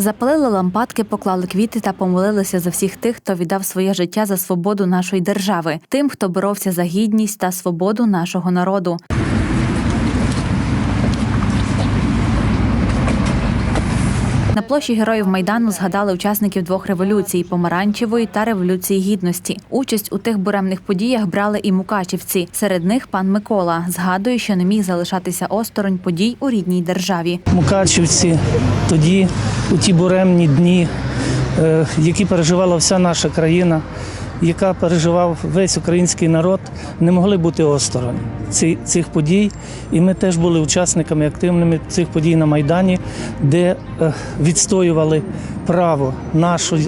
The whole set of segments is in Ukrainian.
Запалили лампадки, поклали квіти та помолилися за всіх тих, хто віддав своє життя за свободу нашої держави, тим, хто боровся за гідність та свободу нашого народу. На площі героїв майдану згадали учасників двох революцій помаранчевої та революції гідності. Участь у тих буремних подіях брали і мукачівці. Серед них пан Микола згадує, що не міг залишатися осторонь подій у рідній державі. Мукачівці тоді, у ті буремні дні, е, які переживала вся наша країна, яка переживав весь український народ, не могли бути осторонь цих подій. І ми теж були учасниками активними цих подій на Майдані, де е, відстоювали право нашого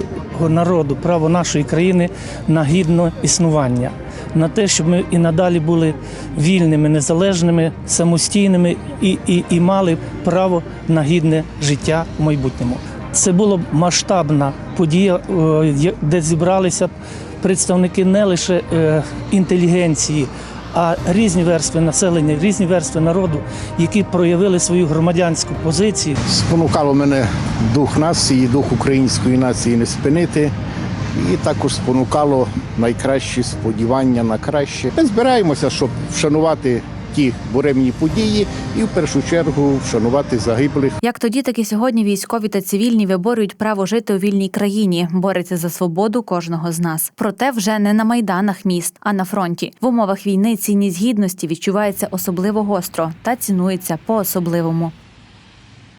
народу, право нашої країни на гідне існування. На те, щоб ми і надалі були вільними, незалежними, самостійними і, і, і мали право на гідне життя в майбутньому. Це була масштабна подія, е, де зібралися представники не лише е, інтелігенції, а різні верстви населення, різні верстви народу, які проявили свою громадянську позицію. Спонукало мене дух нації, дух української нації не спинити. І також спонукало найкращі сподівання на краще. Ми збираємося, щоб вшанувати ті буремні події і в першу чергу вшанувати загиблих. Як тоді, так і сьогодні військові та цивільні виборюють право жити у вільній країні, борються за свободу кожного з нас. Проте вже не на майданах міст, а на фронті. В умовах війни цінність гідності відчувається особливо гостро та цінується по особливому.